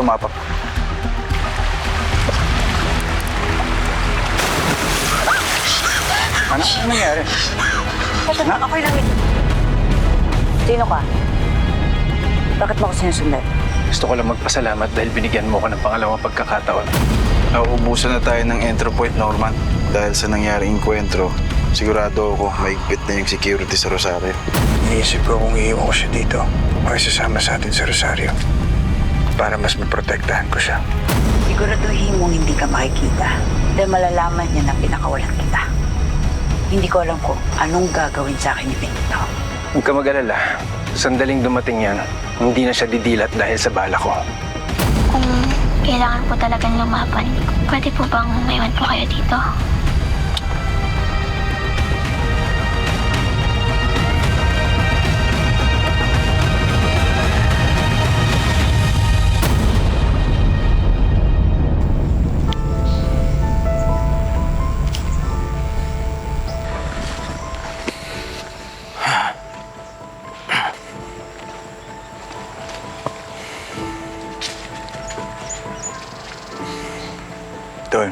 tumapak. Ano? Ano nangyari? Ito na, ako'y lang Sino ka? Bakit mo ako sinusundan? Gusto ko lang magpasalamat dahil binigyan mo ko ng pangalawang pagkakataon. Nauubusan na tayo ng entry point, Norman. Dahil sa nangyaring inkwentro, sigurado ako maigpit na yung security sa Rosario. Iniisip ko kung iiwan ko siya dito o isasama sa atin sa Rosario para mas maprotektahan ko siya. Siguraduhin mong hindi ka makikita dahil malalaman niya na pinakawalan kita. Hindi ko alam kung anong gagawin sa akin ni Benito. Huwag ka mag-alala. Sandaling dumating yan, hindi na siya didilat dahil sa bala ko. Kung kailangan po talagang lumaban, pwede po bang maiwan po kayo dito? Tol,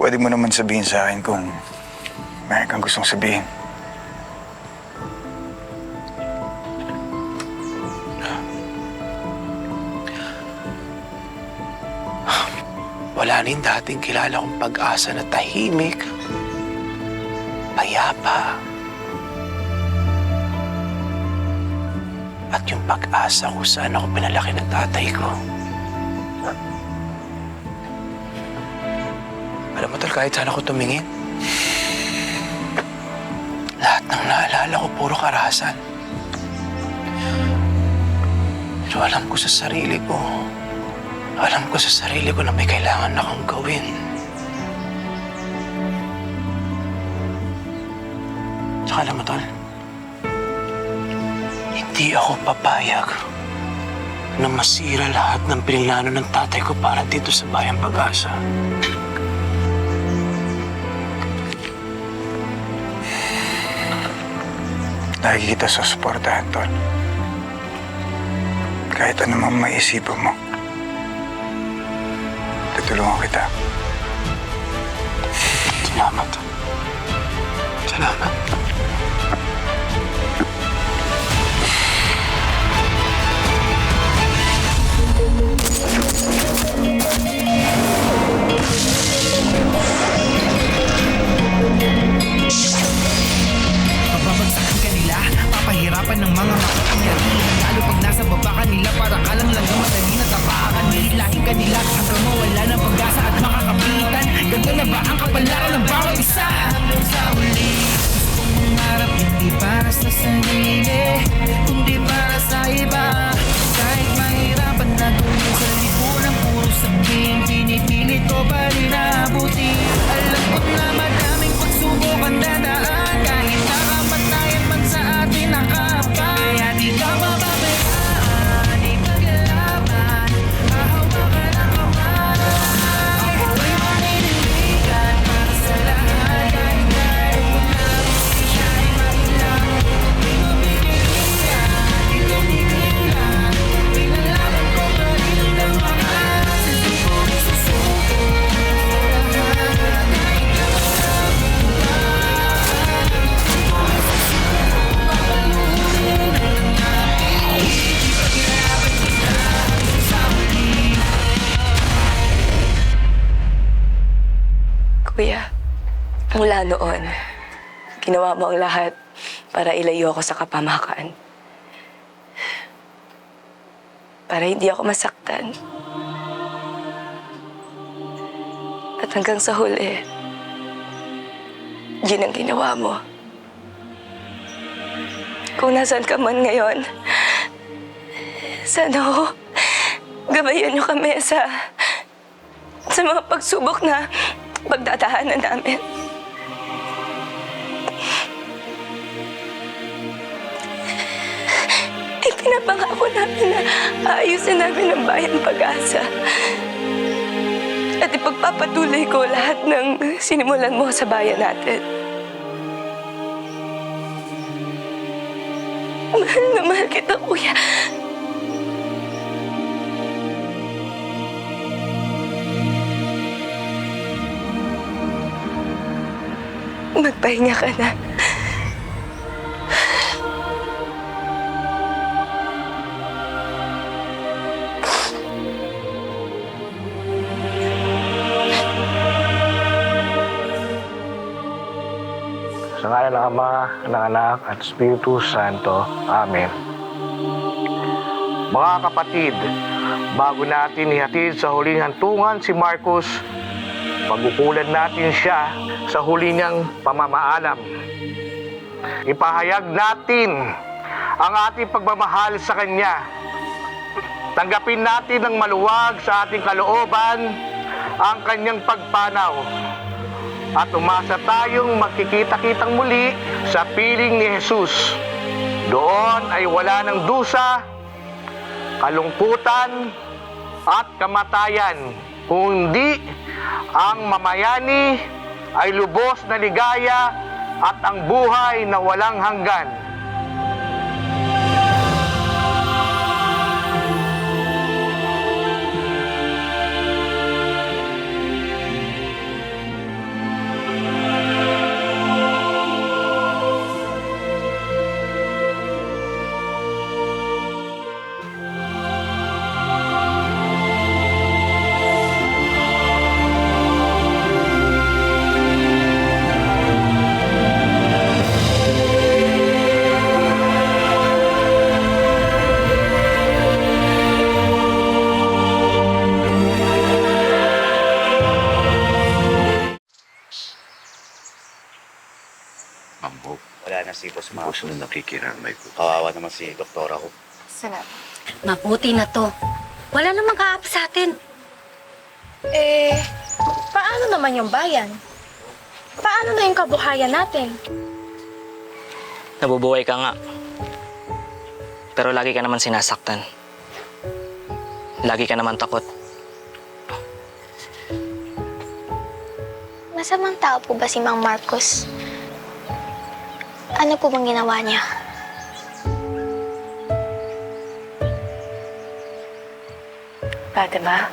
pwede mo naman sabihin sa akin kung may kang gustong sabihin. Wala rin dating kilala kong pag-asa na tahimik, payapa, at yung pag-asa kung saan ako pinalaki ng tatay ko. Kahit saan ako tumingin, lahat ng naalala ko puro karahasan. Pero alam ko sa sarili ko, alam ko sa sarili ko na may kailangan akong gawin. Tsaka alam mo, Tol, hindi ako papayag na masira lahat ng pinilano ng tatay ko para dito sa Bayang Pag-asa. Lagi kita susuportahan, Tol. Kahit ano mang maisipan mo. Tutulungan kita. Mula noon, ginawa mo ang lahat para ilayo ako sa kapamakan. Para hindi ako masaktan. At hanggang sa huli, yun ang ginawa mo. Kung nasan ka man ngayon, sana ho, gabayan niyo kami sa, sa mga pagsubok na pagdadaanan namin. pinapangako namin na aayusin namin ang bayan pag-asa. At ipagpapatuloy ko lahat ng sinimulan mo sa bayan natin. Mahal na mahal kita, Kuya. Magpahinga ka na. Sa ngalan ng Ama, ng Anak, at Espiritu Santo. Amen. Mga kapatid, bago natin ihatid sa huling hantungan si Marcos, pagkukulan natin siya sa huli niyang pamamaalam. Ipahayag natin ang ating pagmamahal sa Kanya. Tanggapin natin ng maluwag sa ating kalooban ang Kanyang pagpanaw at umasa tayong magkikita-kitang muli sa piling ni Jesus. Doon ay wala ng dusa, kalungkutan, at kamatayan. Kung hindi, ang mamayani ay lubos na ligaya at ang buhay na walang hanggan. Nakikiramay ko. Kawawa naman si doktora ko. Salamat. Mabuti na to. Wala namang kaap sa atin. Eh, paano naman yung bayan? Paano na yung kabuhayan natin? Nabubuhay ka nga. Pero lagi ka naman sinasaktan. Lagi ka naman takot. Masamang tao po ba si Mang Marcos? Ano po bang ginawa niya? Fatima?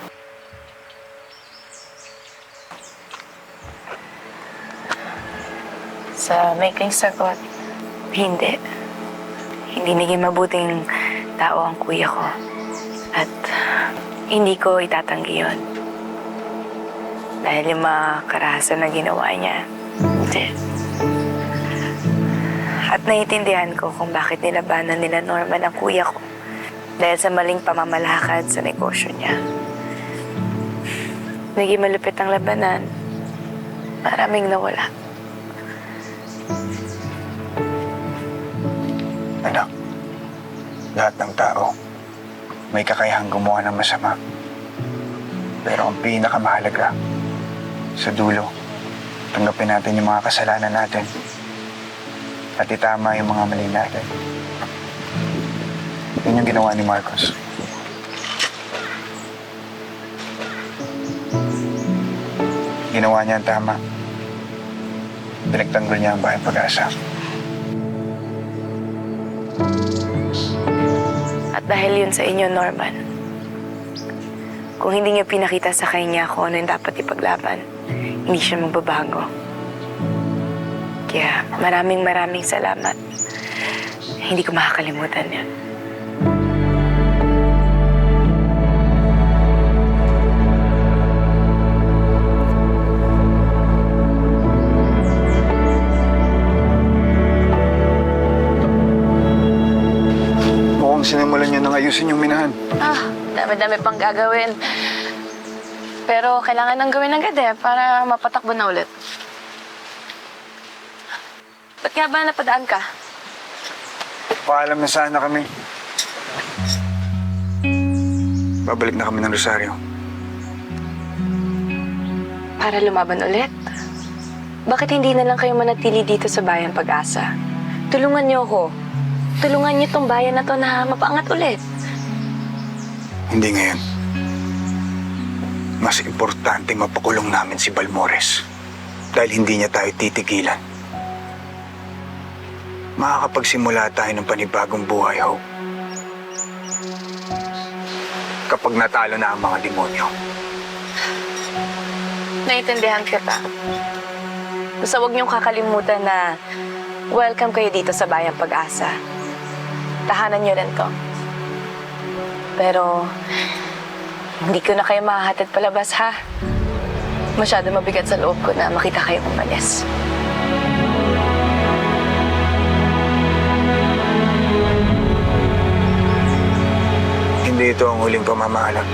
Sa maikling sagot, hindi. Hindi naging mabuting tao ang kuya ko. At hindi ko itatanggi yun. Dahil yung mga karahasan na ginawa niya, hindi. At naiintindihan ko kung bakit nilabanan nila Norman ang kuya ko dahil sa maling pamamalakad sa negosyo niya. Naging malupit ang labanan. Maraming nawala. Anak, lahat ng tao may kakayahang gumawa ng masama. Pero ang pinakamahalaga, sa dulo, tanggapin natin yung mga kasalanan natin at itama yung mga mali natin. Yun yung ginawa ni Marcos. Ginawa niya ang tama. Pinagtanggol niya ang bahay pag-asa. At dahil yun sa inyo, Norman, kung hindi niyo pinakita sa kanya kung ano yung dapat ipaglaban, hindi siya magbabago. Kaya maraming maraming salamat. Hindi ko makakalimutan yan. Ayusin yung minahan. Ah, dami-dami pang gagawin. Pero kailangan nang gawin agad eh, para mapatakbo na ulit. Ba't nga ba napadaan ka? Paalam na sana kami. Babalik na kami ng Rosario. Para lumaban ulit? Bakit hindi na lang kayo manatili dito sa Bayan Pag-asa? Tulungan niyo ako. Tulungan niyo tong bayan na to na mapaangat ulit. Hindi ngayon. Mas importante mapakulong namin si Balmores. Dahil hindi niya tayo titigilan. Makakapagsimula tayo ng panibagong buhay, Hope. Kapag natalo na ang mga demonyo. Naiintindihan kita. Basta huwag niyong kakalimutan na welcome kayo dito sa Bayang Pag-asa. Tahanan niyo rin to. Pero, hindi ko na kayo mahahatid palabas, ha? Masyado mabigat sa loob ko na makita kayo umalis. Hindi ito ang huling pamamahalag.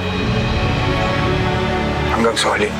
Hanggang sa huli.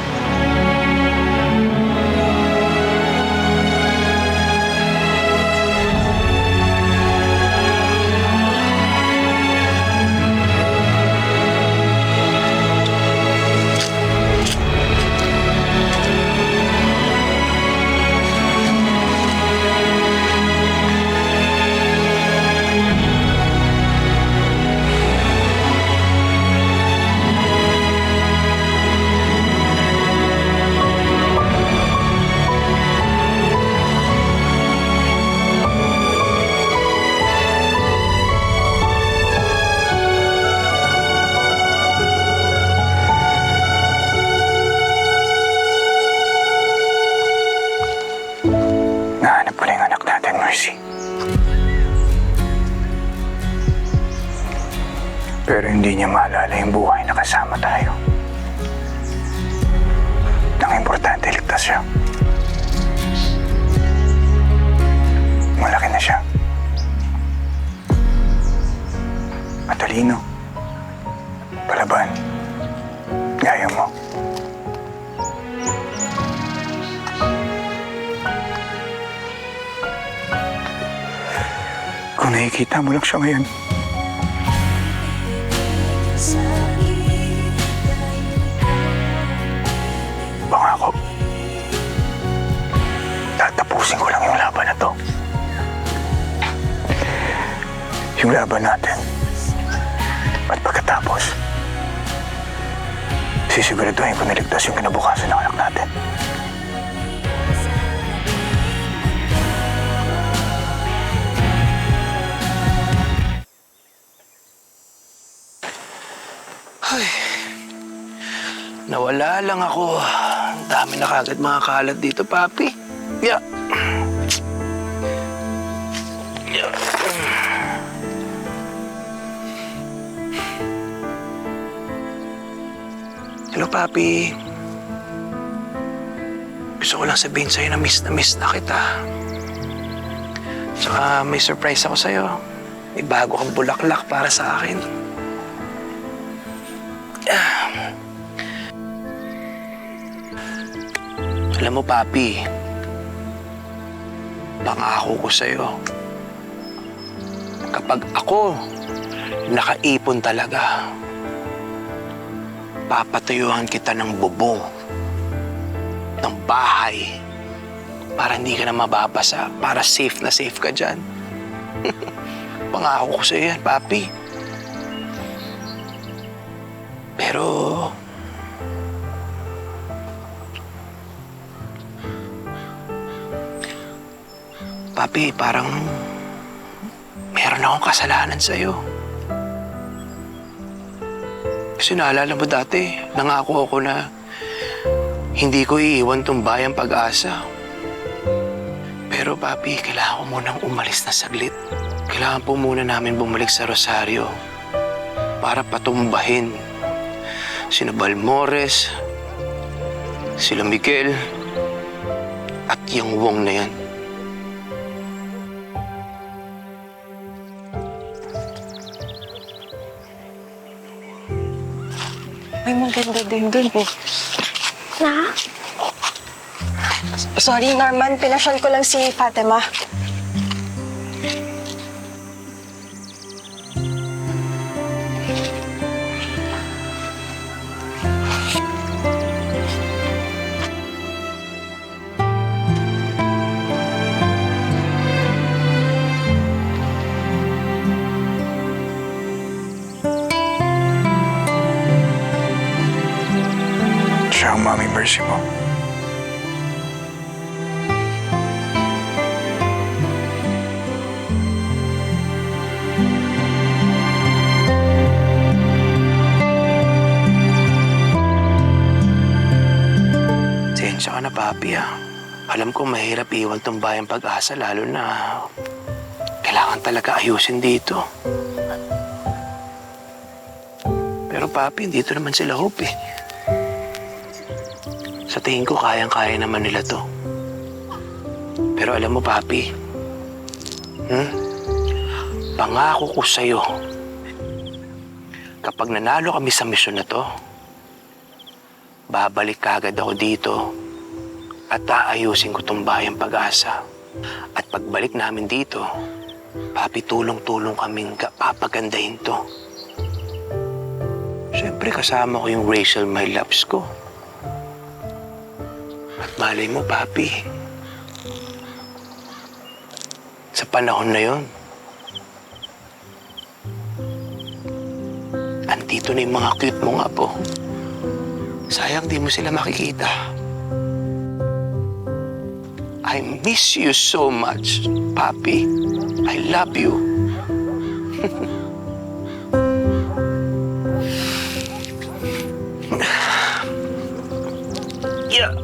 Siya. Malaki na siya. Matalino. Palaban. Gaya mo. Kung nakikita mo lang siya ngayon, sisiguraduhin ko niligtas yung kinabukasan ng anak natin. Nawala lang ako. Ang dami na kagad mga kalat dito, papi. Yeah. Hello, papi. Gusto ko lang sabihin sa'yo na miss na miss na kita. Tsaka may surprise ako sa'yo. May bago kang bulaklak para sa akin. Alam mo, Papi, pangako ko sa'yo, kapag ako nakaipon talaga, papatayuhan kita ng bubong, ng bahay, para hindi ka na mababasa, para safe na safe ka dyan. pangako ko sa'yo yan, Papi. Pero, Papi, parang meron akong kasalanan sa'yo. Kasi naalala mo dati, nangako ako na hindi ko iiwan tong bayang pag-asa. Pero papi, kailangan ko munang umalis na saglit. Kailangan po muna namin bumalik sa Rosario para patumbahin sina Balmores, sila Miguel, at yung Wong na yan. May maganda din dun eh. Na? Sorry, Norman. Pinasyal ko lang si Fatima. Sensya ka na, papi, ah. Alam ko mahirap iwan tong bayang pag-asa lalo na kailangan talaga ayusin dito. Pero papi, dito naman sila Hope eh. Sa tingin ko kayang-kaya naman nila to. Pero alam mo papi, hmm? pangako ko sa'yo, kapag nanalo kami sa misyon na to, babalik kagad ako dito at aayusin ko tong bayang pag-asa. At pagbalik namin dito, papi tulong-tulong kaming ka- papagandahin to. Siyempre kasama ko yung Rachel my loves ko. At malay mo, papi, sa panahon na yon, andito na yung mga cute mong apo. Sayang di mo sila makikita. I miss you so much, Papi. I love you. yeah.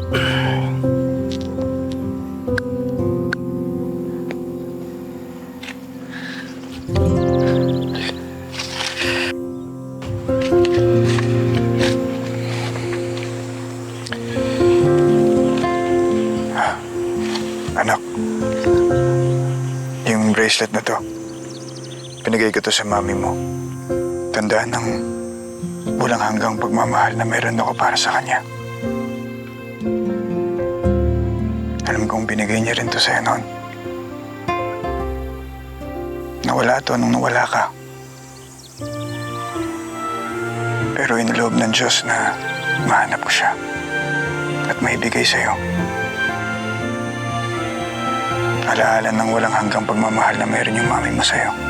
Bracelet na to, pinigay ko to sa mami mo. Tandaan ng walang hanggang pagmamahal na meron ako para sa kanya. Alam kong binigay niya rin to sa'yo noon. Nawala to nung nawala ka. Pero iniloob ng Diyos na mahanap ko siya at maibigay sa'yo. Alaala ng walang hanggang pagmamahal na meron yung mami mo sa'yo.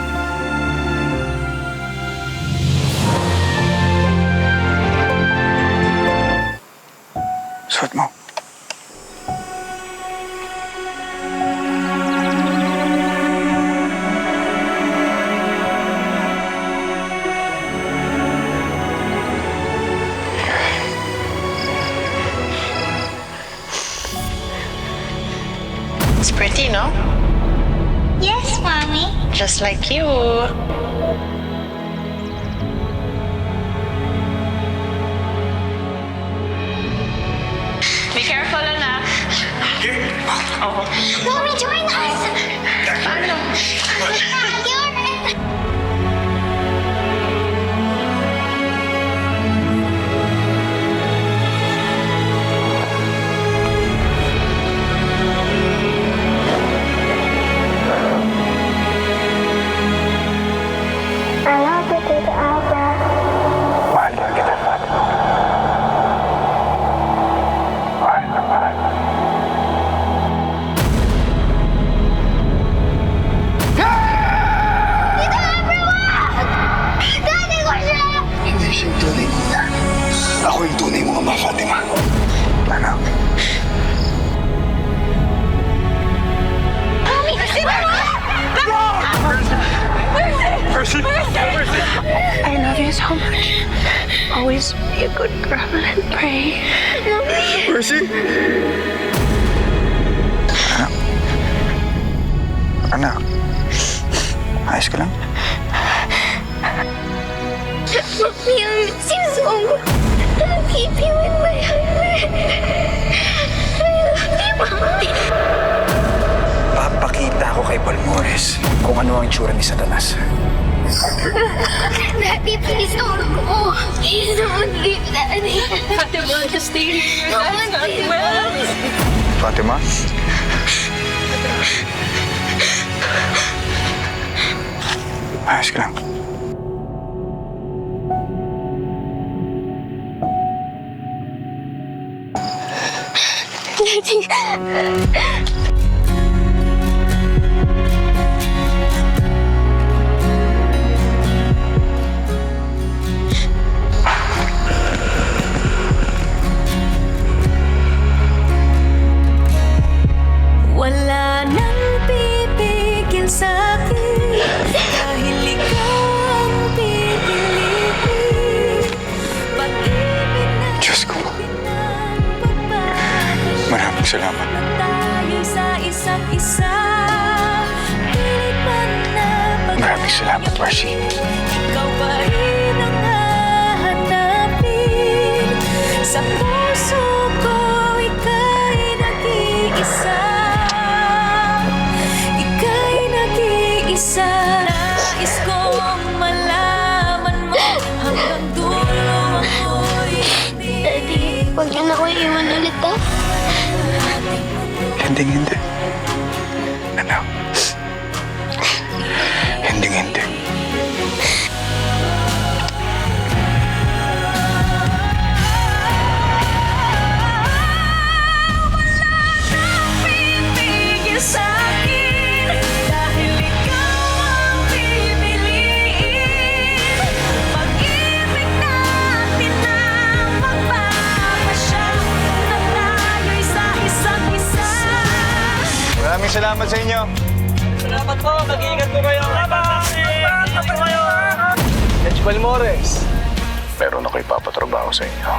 Like you. Be careful, anak. Oh. Mommy, join us! Ano? A good girl and pray. Mercy! Anak. Anak. Ayos ka lang? Mommy, I miss you so much. Keep you in my heart. I love you, Mommy. Papakita ko kay Balmores kung ano ang itsura ni Satanas. Daddy, please don't go. Please don't leave Daddy. Fatima, just stay here. No one leave us. Fatima? Ayos ka lang. Daddy. Na Maraming salamat, Marcy. Ikaw pa rin ang hahanapin. Sa puso ko, ika'y nag-iisa. Ika'y nag-iisa. Nais kong malaman mo Hanggang dulo ako'y hindi Daddy, huwag niyo na ako iwan ulit ah Hindi, hindi. Anak. Hindi, salamat sa inyo. Salamat po. Mag-iingat po kayo. Mag-iingat po kayo. Edge Balmores. Meron ako ipapatrabaho sa inyo.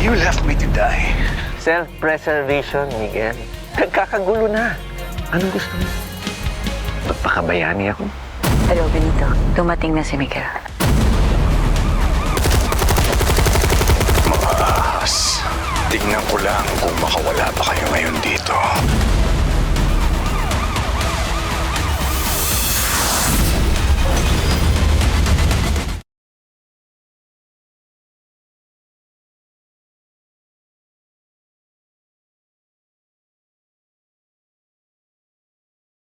You left me to die. Self-preservation, Miguel. Nagkakagulo na. Anong gusto mo? Ba't pakabayani ako? Hello, Benito. Dumating na si Miguel. Mga ahas. Tingnan ko lang kung makawala pa kayo ngayon dito.